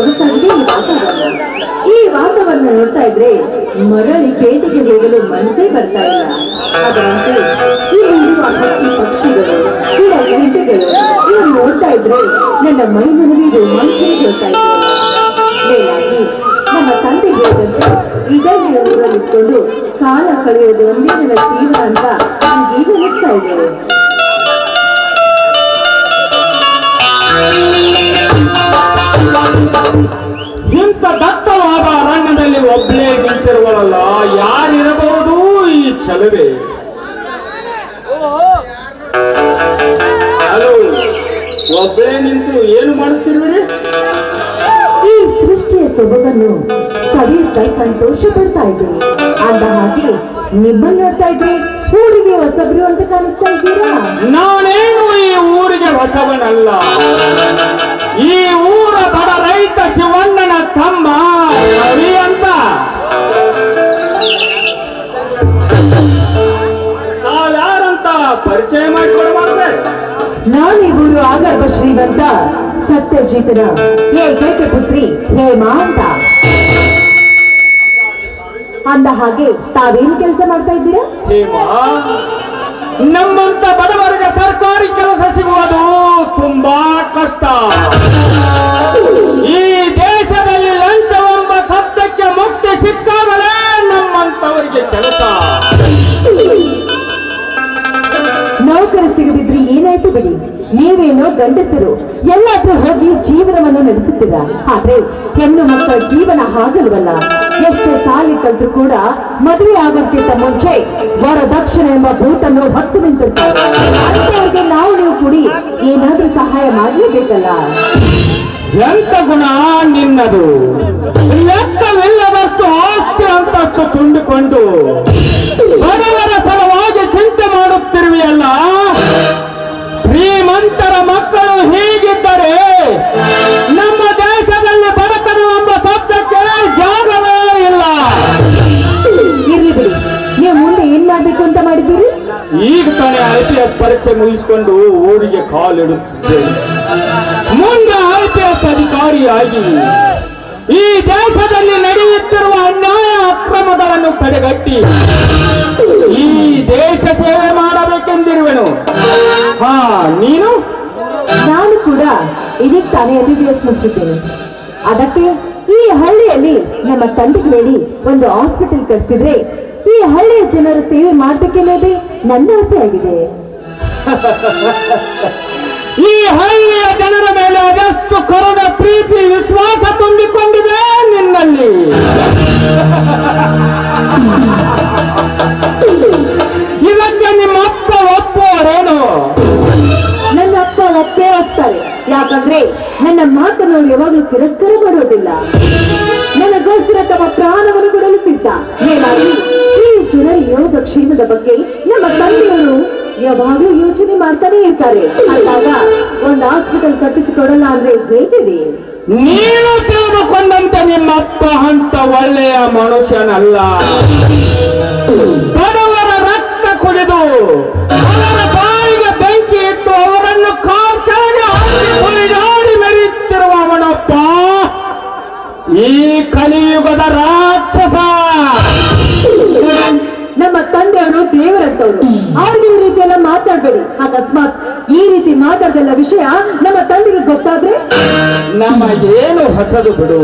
ಸೊಗಸಾಗಿದೆ ಈ ವಾತಾವರಣ ಈ ವಾತಾವರಣ ನೋಡ್ತಾ ಇದ್ರೆ ಮರಳಿ ಪೇಟೆಗೆ ಹೋಗಲು ಮನಸ್ಸೇ ಬರ್ತಾ ಇಲ್ಲ. ಅದರಂತೆ ಇಲ್ಲಿರುವ ಹಕ್ಕಿ ಪಕ್ಷಿಗಳು, ಗಿಡ ಗಂಟೆಗಳು ಇವು ನೋಡ್ತಾ ಇದ್ರೆ ನನ್ನ ಮೈ ನನಗೆ ರೋಮಾಂಚನ ಹೇಳ್ತಾ ಇದೆ. ಮೇಲಾಗಿ ನಮ್ಮ ತಂದೆ ಹೇಳಿದಂತೆ ಇದನ್ನೇ ಊರಲ್ಲಿಟ್ಕೊಂಡು ಕಾಲ ಕಳೆಯೋದು ಒಂದೇ ನನ್ನ ಜೀವನ ಅಂತ ನನಗೀಗ ಅನಿಸ್ತಾ ಇದೆ. ಇಂಥ ದಟ್ಟವಾದ ಅರಣ್ಯದಲ್ಲಿ ಒಬ್ಬಳೇ ನಿಂತಿರುವಲ್ಲ ಯಾರಿರಬಹುದು ಈ ಚಲುವೆ ಹಲೋ ಒಬ್ಬಳೇ ನಿಂತು ಏನು ಮಾಡುತ್ತಿರುವಿರಿ? ಈ ಸೃಷ್ಟಿಯ ಸೊಬಗನ್ನು ಸವಿಯುತ್ತಾ ಸಂತೋಷ ಪಡ್ತಾ ಇದ್ದೀನಿ ಅಂದ ಹಾಗೆ ನಿಮ್ಮನ್ನು ನೋಡ್ತಾ ಇದ್ರೆ ಊರಿಗೆ ಹೊಸಬ್ರು ಅಂತ ಕಾಣಿಸ್ತಾ ಇದ್ದೀರಾ? ನಾನೇನು ಈ ಊರಿಗೆ ಹೊಸವನಲ್ಲ. ಈ ಊರ ಬಡ ರೈತ ಶಿವಣ್ಣನ ತಮ್ಮ ರವಿ ಅಂತ. ಯಾರಂತ ಪರಿಚಯ ಮಾಡಿಕೊಡಬಾರ್ದೆ ನಾನು ಊರು ಆಗರ್ಭ ಶ್ರೀಮಂತ ಹೇ ಏಕೈಕ ಪುತ್ರಿ ಹೇ ಅಂತ. ಅಂದ ಹಾಗೆ ತಾವೇನು ಕೆಲಸ ಮಾಡ್ತಾ ಇದ್ದೀರಾ? ಹೇಮಾ ನಮ್ಮಂತ ಬಡವರಿಗೆ ಸರ್ಕಾರಿ ಕೆಲಸ ಸಿಗುವುದು ತುಂಬಾ ಕಷ್ಟ. ಈ ದೇಶದಲ್ಲಿ ಲಂಚವೆಂಬ ಸತ್ಯಕ್ಕೆ ಮುಕ್ತಿ ಸಿಕ್ಕಾಗಲೇ ನಮ್ಮಂತವರಿಗೆ ಕೆಲಸ. ನೌಕರ ಸಿಗದಿದ್ರೆ ಏನಾಯ್ತು ಬಿಡಿ? ನೀವೇನೋ ಗಂಡಸರು, ಎಲ್ಲಾದ್ರೂ ಜೀವನವನ್ನು ನಡೆಸುತ್ತಿದ್ದ ಆದ್ರೆ ಹೆಣ್ಣು ಮಕ್ಕಳ ಜೀವನ ಹಾಗಲ್ವಲ್ಲ? ಎಷ್ಟು ಸಾಲಿ ಕಲ್ತ್ರು ಕೂಡ ಮದುವೆ ಆಗೋಕ್ಕಿಂತ ಮುಂಚೆ ವರದಕ್ಷಿಣೆ ಎಂಬ ಭೂತನ್ನು ಹೊತ್ತು ನಿಂತಿರ್ತಾರೆ ನಾವು ನೀವು ಕೂಡಿ ಏನಾದ್ರೂ ಸಹಾಯ ಮಾಡಲೇಬೇಕಲ್ಲ? ಎಂತ ಗುಣ ನಿನ್ನದು? ಲೆಕ್ಕವಿಲ್ಲದಷ್ಟು ಆಸ್ತಿ ಅಂತಸ್ತು ತುಂಬಿಕೊಂಡು ಬಡವರ ಸಲುವಾಗಿ ಚಿಂತೆ ಮಾಡುತ್ತಿರುವೆಯಲ್ಲ? ಪರೀಕ್ಷೆ ಮುಗಿಸಿಕೊಂಡು ಊರಿಗೆ ಕಾಲಿಡುತ್ತಿದ್ದೇನೆ ಮುಂದೆ ಐ ಪಿ ಎಸ್ ಅಧಿಕಾರಿಯಾಗಿ ಈ ದೇಶದಲ್ಲಿ ನಡೆಯುತ್ತಿರುವ ಅನ್ಯಾಯ ಅಕ್ರಮಗಳನ್ನು ತಡೆಗಟ್ಟಿ ಈ ದೇಶ ಸೇವೆ ಮಾಡಬೇಕೆಂದಿರುವೆನು? ಹಾ, ನೀನು? ನಾನು ಕೂಡ ಇದಕ್ಕೆ ತಾನೇ ಎಂ ಬಿ ಎಸ್ ಮುಗಿಸಿದ್ದೇನೆ. ಅದಕ್ಕೆ ಈ ಹಳ್ಳಿಯಲ್ಲಿ ನಮ್ಮ ತಂದೆಗೆ ಹೇಳಿ ಒಂದು ಹಾಸ್ಪಿಟಲ್ ಕಟ್ಟಿಸಿದ್ರೆ ಈ ಹಳ್ಳಿಯ ಜನರು ಸೇವೆ ಮಾಡಬೇಕೆನ್ನೋದೇ ನನ್ನ ಆಸೆ ಆಗಿದೆ ಈ ಹಳ್ಳಿಯ ಜನರ ಮೇಲೆ ಅದೆಷ್ಟು ಕರುಣ ಪ್ರೀತಿ ವಿಶ್ವಾಸ ತುಂಬಿಕೊಂಡಿದೆ ನಿನ್ನಲ್ಲಿ. ಮಾಡ್ತಾನೆ ಇರ್ತಾರೆ ಅಂದಾಗ ಒಂದು ಹಾಸ್ಪಿಟಲ್ ಕಟ್ಟಿಸಿಕೊಡಲ್ಲ ಅಂದ್ರೆ ಹೇಗಿದೆ? ನೀನು ತಿಳಿದುಕೊಂಡಂತ ನಿಮ್ಮ ಅಪ್ಪ ಅಂತ ಒಳ್ಳೆಯ ಮನುಷ್ಯನಲ್ಲ. ಬಡವರ ರಕ್ತ ಕುಡಿದು ಅವರ ಬಾಯಿಗೆ ಬೆಂಕಿ ಇಟ್ಟು ಅವರನ್ನು ಕಾರ್ಖಾನೆ ಕುಣಿದಾಡಿ ಮೆರೆಯುತ್ತಿರುವ ಅವನಪ್ಪ ಈ ಕಲಿಯುಗದ ರಾಕ್ಷಸ. ತಂದೆಯವರು ದೇವರಂತವ್ರು. ಅವ್ರಿಗೆ ಈ ರೀತಿ ಎಲ್ಲ ಮಾತಾಡ್ಬೇಡಿ. ಅಕಸ್ಮಾತ್ ಈ ರೀತಿ ಮಾತಾಡ್ದೆಲ್ಲ ವಿಷಯ ನಮ್ಮ ತಂದೆಗೆ ಗೊತ್ತಾದ್ರೆ? ನಮಗೇನು ಹೊಸದು ಬಿಡು.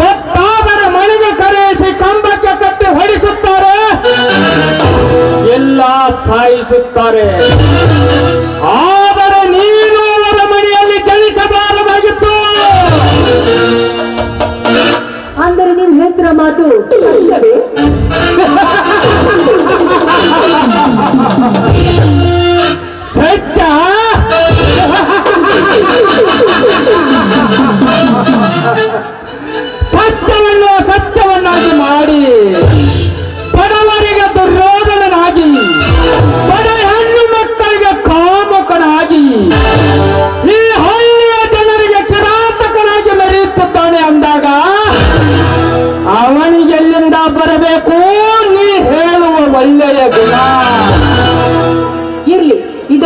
ಗೊತ್ತಾದರೆ ಮನೆಗೆ ಕರೆಯಿಸಿ ಕಂಬಕ್ಕೆ ಕಟ್ಟಿ ಹೊಡಿಸುತ್ತಾರೆ. ಎಲ್ಲ ಸಾಯಿಸುತ್ತಾರೆ.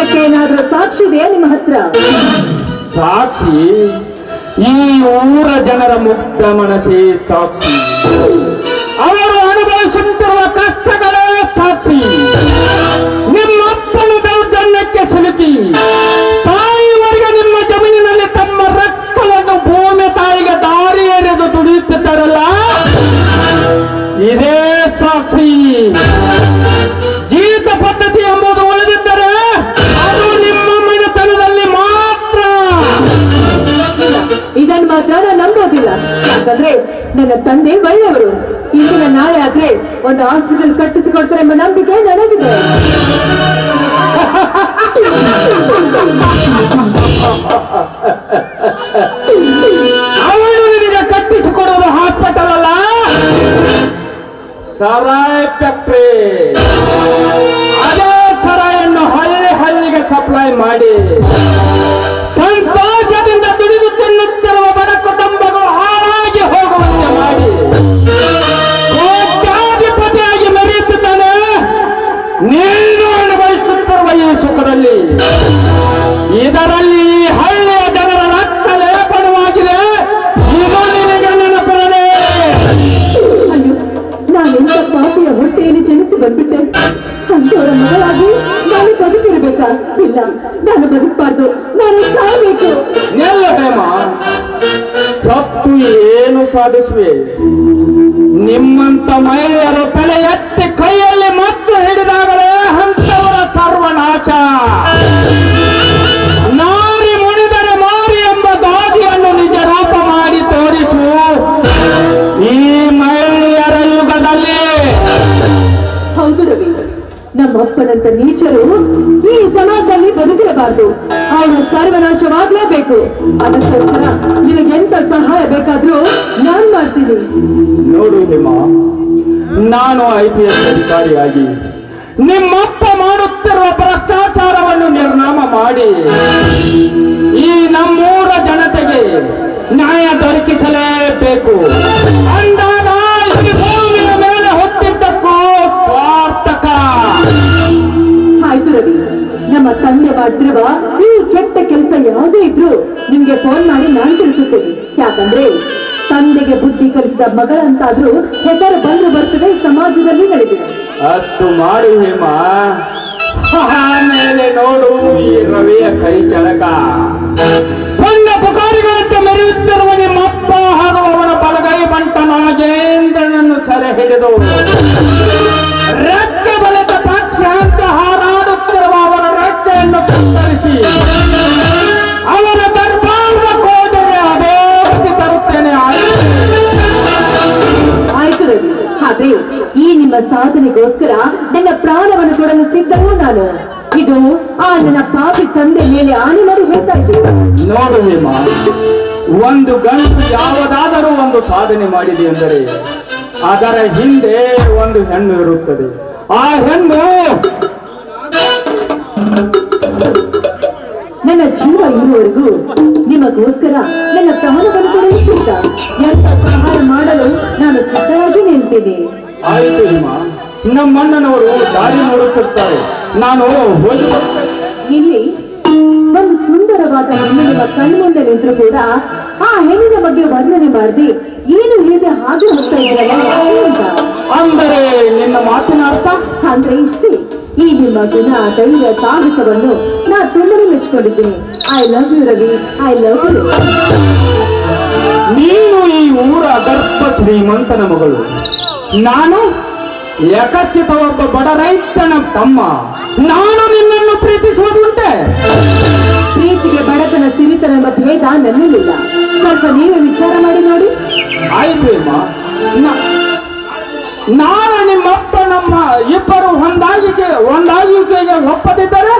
ಇದಕ್ಕೆ ಸಾಕ್ಷಿ ಇದೆಯಾ ನಿಮ್ಮ ಹತ್ರ? ಸಾಕ್ಷಿ? ಈ ಊರ ಜನರ ಮುಕ್ತ ಮನಸ್ಸೇ ಸಾಕ್ಷಿ. ಅವರು ಅನುಭವಿಸುತ್ತಿರುವ ಕಷ್ಟಗಳೇ ಸಾಕ್ಷಿ. ನಿಮ್ಮಪ್ಪನ ದೌರ್ಜನ್ಯಕ್ಕೆ ಸಿಲುಕಿ. ಯಾಕಂದ್ರೆ ನನ್ನ ತಂದೆ ಒಳ್ಳೆಯವರು. ಇಂದಿನ ನಾಳೆ ಆದ್ರೆ ಒಂದು ಹಾಸ್ಪಿಟಲ್ ಕಟ್ಟಿಸಿಕೊಡ್ತಾರೆ ಎಂಬ ನಂಬಿಕೆ ನನಗಿದೆ. ಕಟ್ಟಿಸಿಕೊಡುವುದು ಹಾಸ್ಪಿಟಲ್ ಅಲ್ಲ? ಸರಾಯ್ ಫ್ಯಾಕ್ಟ್ರಿ. ಅದೇ ಸರಾಯನ್ನು ಹಳ್ಳಿ ಹಳ್ಳಿಗೆ ಸಪ್ಲೈ ಮಾಡಿ. ಸಾಧಿಸುವೆ ನಿಮ್ಮಂತ ಮಹಿಳೆಯರು ತಲೆ ಎತ್ತಿ ಕೈಯಲ್ಲಿ ಮಚ್ಚು ಹಿಡಿದಾಗಲೇ ಹಂತವರ ಸರ್ವನಾಶ. ನಾರಿ ಮುಡಿದರೆ ಮಾರಿ ಎಂಬ ದಾದಿಯನ್ನು ನಿಜ ರೂಪ ಮಾಡಿ ತೋರಿಸು. ಈ ಮಹಿಳೆಯರ ಯುಗದಲ್ಲಿ. ಹೌದು ರವಿ. ನಮ್ಮಪ್ಪನಂತ ನೀಚರು ಈ ಸಮಾಜದಲ್ಲಿ ಬದುಕಿರಬಾರದು. ಅವರು ಸರ್ವನಾಶವಾಗ್ಲೇಬೇಕು ಅದಕ್ಕೋಸ್ಕರ ನಿನಗೆಂತ ಸಹಾಯ ಬೇಕಾದ್ರೂ ನಾನ್ ಮಾಡ್ತೀನಿ. ನೋಡು ನಿಮ್ಮ ನಾನು ಐ ಪಿ ಎಸ್ ಅಧಿಕಾರಿಯಾಗಿ ನಿಮ್ಮಪ್ಪ ಮಾಡುತ್ತಿರುವ ಭ್ರಷ್ಟಾಚಾರವನ್ನು ನಿರ್ನಾಮ ಮಾಡಿ ಈ ನಮ್ಮೂರ ಜನತೆಗೆ ನ್ಯಾಯ ದೊರಕಿಸಲೇಬೇಕು. ಅಂದಾಗ ಈ ಭೂಮಿಯ ಮೇಲೆ ಹೊತ್ತಿದ್ದಕ್ಕೂ ಸ್ವಾರ್ಥಕ. ಆಯ್ತು ರವಿ. ನಮ್ಮ ತಂದೆ ಮಾಡ್ತಿರುವ ಈ ಕೆಟ್ಟ ಕೆಲಸ ಯಾವುದೇ ಇದ್ರು ನಿಮ್ಗೆ ಫೋನ್ ಮಾಡಿ ನಾನ್ ತಿಳಿಸುತ್ತೇನೆ. ಯಾಕಂದ್ರೆ ತಂದೆಗೆ ಬುದ್ಧಿ ಕಲಿಸಿದ ಮಗಳಂತಾದ್ರೂ ಹೆಸರು ಬಂದು ಬರ್ತದೆ ಸಮಾಜದಲ್ಲಿ ನಡೆದಿದೆ. ಅಷ್ಟು ಮಾಡಿ ಹೇಮ. ಆಮೇಲೆ ನೋಡು ಈ ರವಿಯ ಕೈ ಚಳಕ. ಬಂದ ಪುಕಾರಿಗಳಂತೆ ಮೆರೆಯುತ್ತಿರುವ ನಿಮ್ಮಪ್ಪ ಹಾಗೂ ಅವನ ಬಲಗೈ ಬಂಟ ನಾಗೇಂದ್ರನನ್ನು ಸೆರೆ ಹಿಡಿದು ರಕ್ತ ಬಲದ ಪಕ್ಷ ಕತ್ತರಿಸಿ ಅವರ ದರ್ಬಾರದ ಕೋಟೆಗೆ ಅಭೋಗತಿ ತರುತ್ತೇನೆ ಆಯ್ತು ರವಿ. ಆದ್ರೆ ಈ ನಿಮ್ಮ ಸಾಧನೆಗೋಸ್ಕರ ನನ್ನ ಪ್ರಾಣವನ್ನು ಕೊಡಲು ಸಿದ್ಧವೂ ನಾನು. ಇದು ಆ ನನ್ನ ಪಾಪಿ ತಂದೆ ಮೇಲೆ ಆನೆ ಮಾಡಿ ಹೇಳ್ತಾ ಇದ್ದೀನಿ. ಒಂದು ಗಂಡು ಯಾವುದಾದರೂ ಒಂದು ಸಾಧನೆ ಮಾಡಿದೆ ಎಂದರೆ ಅದರ ಹಿಂದೆ ಒಂದು ಹೆಣ್ಣು ಇರುತ್ತದೆ. ಆ ಹೆಣ್ಣು ನನ್ನ ಜೀವ ಇರುವವರೆಗೂ ನಿಮಗೋಸ್ಕರ ನನ್ನ ಪ್ರಾಣವನ್ನು ತೊಡಗಿಸಿದ್ದ ಎಂತ ಸಹಾಯ ಮಾಡಲು ನಾನು ಸಿದ್ಧವಾಗಿ ನಿಂತಿದೆ ಆಯಿತು ನಮ್ಮಣ್ಣನವರು ದಾರಿ ನೋಡುತ್ತಿರ್ತಾರೆ. ನಾನು. ಇಲ್ಲಿ ಒಂದು ಸುಂದರವಾದ ಹೆಣ್ಣು ನಿಮ್ಮ ಕಣ್ಮುಂದೆ ನಿಂತರೂ ಕೂಡ ಆ ಹೆಣ್ಣಿನ ಬಗ್ಗೆ ವರ್ಣನೆ ಮಾಡದೆ. ಏನು ಹೇಳಿದೆ ಹಾಗೆ ಹೋಗ್ತಾ ಇದ್ದಾರೆ ಅಂದರೆ ನಿನ್ನ ಮಾತಿನ ಅರ್ಥ? ಅಂದ್ರೆ ಇಷ್ಟೇ. ಈ ನಿಮ್ಮ ಗುಣ ಧೈರ್ಯ ಸಾಹಸವನ್ನು ನಾ ತುಂಬನೇ ಮೆಚ್ಕೊಂಡಿದ್ದೀನಿ I love you Ravi. I love you ನೀನು ಈ ಊರ ಗರ್ಭ ಶ್ರೀಮಂತನ ಮಗಳು. ನಾನು ಯಕಚಿತ ಒಬ್ಬ ಬಡ ರೈತನ ತಮ್ಮ. ನಾನು ನಿನ್ನನ್ನು ಪ್ರೀತಿಸುವುದುಂಟೆ ಪ್ರೀತಿಗೆ ಬಡತನ ಸಿರಿತನ ಎಂಬ ಭೇದ ನನ್ನಲ್ಲಿಲ್ಲ. ಸ್ವಲ್ಪ ನೀವೇ ವಿಚಾರ ಮಾಡಿ ನೋಡಿ. ಆಯ್ತು ನಾನು ನಿಮ್ಮಪ್ಪ ನಮ್ಮ ಇಬ್ಬರು ಹೊಂದಾಗಿಕೆ ಹೊಂದಾಗಿಕೆಗೆ ಒಪ್ಪದಿದ್ದರೆ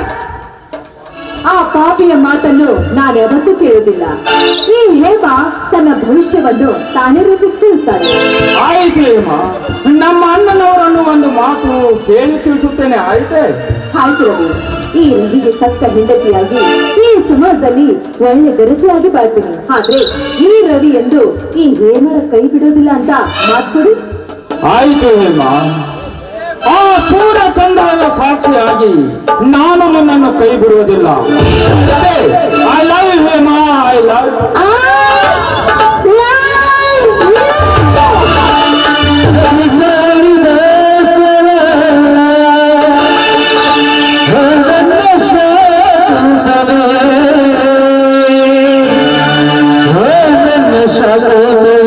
ಆ ಪಾಪಿಯ ಮಾತನ್ನು ನಾನು ಯಾವತ್ತೂ ಕೇಳುವುದಿಲ್ಲ. ಈ ಹೇಮ ತನ್ನ ಭವಿಷ್ಯವನ್ನು ತಾನೇ ರೂಪಿಸಿಕೊಳ್ಳುತ್ತಾನೆ. ಆಯ್ತು ಹೇಮ ನಮ್ಮ ಅಣ್ಣನವರನ್ನು ಒಂದು ಮಾತು ಕೇಳಿ ತಿಳಿಸುತ್ತೇನೆ ಆಯ್ತೆ? ಆಯ್ತು ರವಿ. ಈ ರವಿಗೆ ಸತ್ತ ಹೆಂಡತಿಯಾಗಿ ಈ ಸಮಾಜದಲ್ಲಿ ಒಳ್ಳೆ ಬೆರತಿಯಾಗಿ ಬಾಳ್ತೀನಿ. ಆದ್ರೆ ಈ ರವಿ ಎಂದು ಈ ಹೇಮರ ಕೈ ಬಿಡೋದಿಲ್ಲ ಅಂತ ಮಾತು ಆಯ್ತು ಹೇಮ. ಆ ಸೂರ ಚಂದ್ರನ ಸಾಕ್ಷಿಯಾಗಿ ನಾನು ನನ್ನನ್ನು ಕೈ ಬಿಡುವುದಿಲ್ಲ. I love you Hema I love ಶಾಂತಲೇ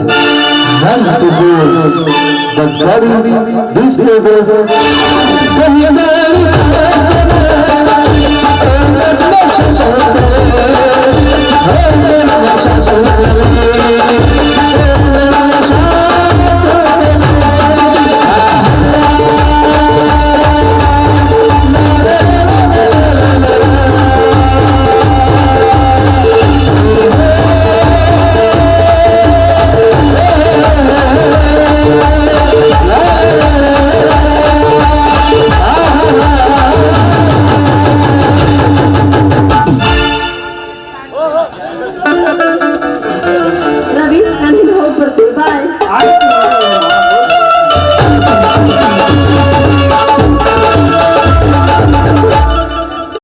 hands to grace, but bodies, these places,